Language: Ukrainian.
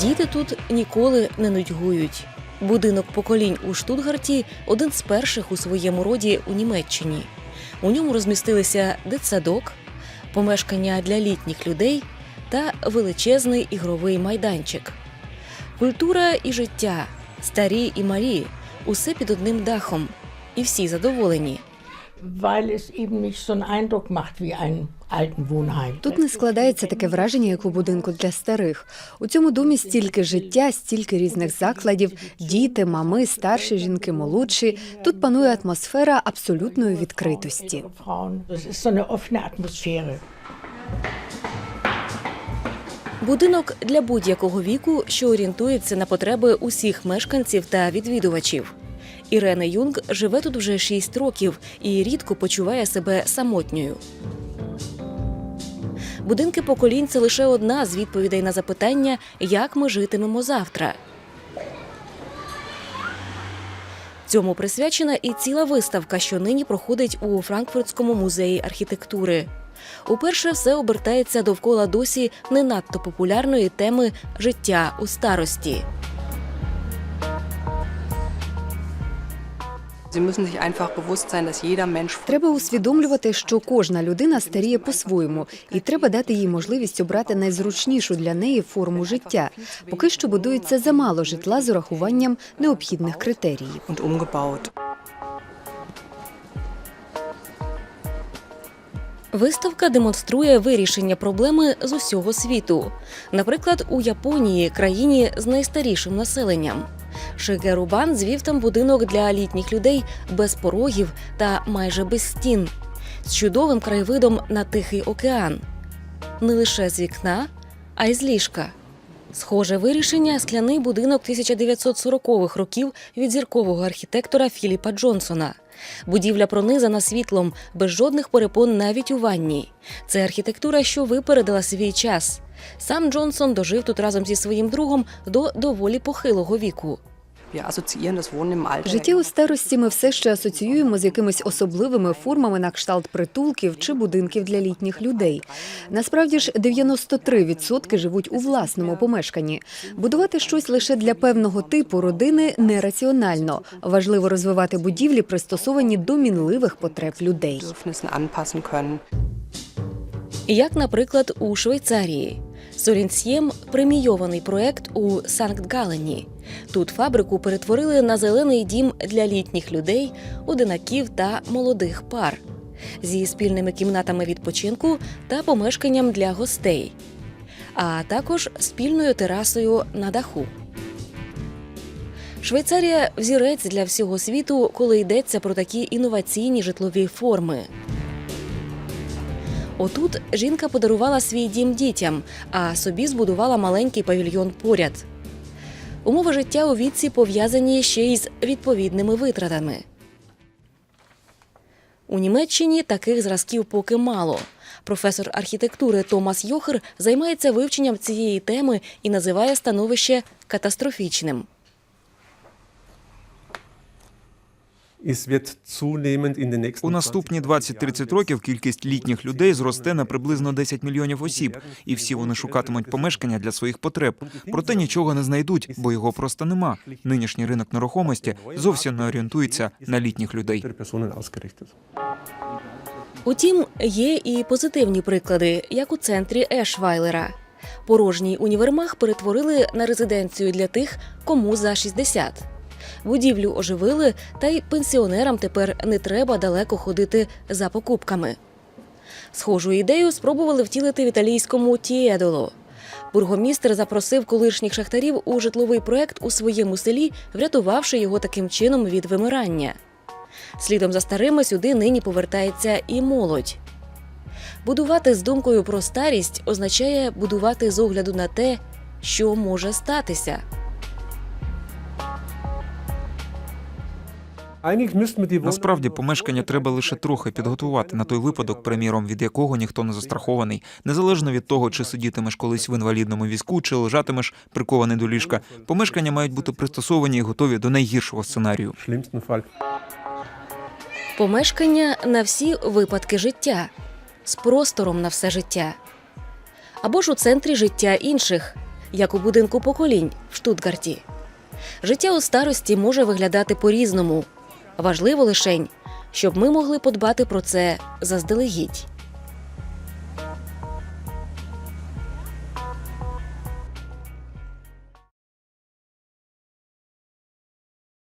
Діти тут ніколи не нудьгують. Будинок поколінь у Штутгарті один з перших у своєму роді у Німеччині. У ньому розмістилися дитсадок, помешкання для літніх людей та величезний ігровий майданчик. Культура і життя, старі і малі, усе під одним дахом. І всі задоволені. Weil es eben nicht so einen Eindruck macht wie ein. Тут не складається таке враження, як у будинку для старих. У цьому домі стільки життя, стільки різних закладів, діти, мами, старші жінки, молодші. Тут панує атмосфера абсолютної відкритості. Frauen. Das ist so eine offene Atmosphäre. Будинок для будь-якого віку, що орієнтується на потреби усіх мешканців та відвідувачів. Ірена Юнг живе тут вже 6 років і рідко почуває себе самотньою. Будинки поколінь це лише одна з відповідей на запитання, як ми житимемо завтра. Цьому присвячена і ціла виставка, що нині проходить у Франкфуртському музеї архітектури. Уперше все обертається довкола досі не надто популярної теми життя у старості. Треба усвідомлювати, що кожна людина старіє по-своєму, і треба дати їй можливість обрати найзручнішу для неї форму життя. Поки що будується замало житла з урахуванням необхідних критеріїв. Виставка демонструє вирішення проблеми з усього світу. Наприклад, у Японії, країні з найстарішим населенням. Шигеру Бан звів там будинок для літніх людей без порогів та майже без стін, з чудовим краєвидом на Тихий океан. Не лише з вікна, а й з ліжка. Схоже вирішення скляний будинок 1940-х років від зіркового архітектора Філіпа Джонсона. Будівля пронизана світлом, без жодних перепон навіть у ванні. Це архітектура, що випередила свій час. Сам Джонсон дожив тут разом зі своїм другом до доволі похилого віку. Assoziieren das Wohnen. Життя у старості ми все ще асоціюємо з якимись особливими формами на кшталт притулків чи будинків для літніх людей. Насправді ж 93% живуть у власному помешканні. Будувати щось лише для певного типу родини нераціонально. Важливо розвивати будівлі, пристосовані до мінливих потреб людей. Як, наприклад, у Швейцарії. Сорінсьєм премійований проект у Санкт-Галені. Тут фабрику перетворили на зелений дім для літніх людей, одинаків та молодих пар зі спільними кімнатами відпочинку та помешканням для гостей, а також спільною терасою на даху. Швейцарія взірець для всього світу, коли йдеться про такі інноваційні житлові форми. Отут жінка подарувала свій дім дітям, а собі збудувала маленький павільйон поряд. Умови життя у віці пов'язані ще й з відповідними витратами. У Німеччині таких зразків поки мало. Професор архітектури Томас Йохер займається вивченням цієї теми і називає становище катастрофічним. У наступні 20 20-30 років кількість літніх людей зросте на приблизно 10 мільйонів осіб, і всі вони шукатимуть помешкання для своїх потреб. Проте нічого не знайдуть, бо його просто нема. Нинішній ринок нерухомості зовсім не орієнтується на літніх людей. Утім, є і позитивні приклади, як у центрі Ешвайлера. Порожній універмаг перетворили на резиденцію для тих, кому за 60. Будівлю оживили, та й пенсіонерам тепер не треба далеко ходити за покупками. Схожу ідею спробували втілити в італійському Тієдоло. Бургомістр запросив колишніх шахтарів у житловий проект у своєму селі, врятувавши його таким чином від вимирання. Слідом за старими сюди нині повертається і молодь. Будувати з думкою про старість означає будувати з огляду на те, що може статися. Насправді помешкання треба лише трохи підготувати на той випадок, приміром, від якого ніхто не застрахований, незалежно від того, чи сидітимеш колись в інвалідному візку, чи лежатимеш прикований до ліжка. Помешкання мають бути пристосовані і готові до найгіршого сценарію. Помешкання на всі випадки життя з простором на все життя. Або ж у центрі життя інших як у будинку поколінь в Штутгарті. Життя у старості може виглядати по-різному. Важливо лишень, щоб ми могли подбати про це заздалегідь.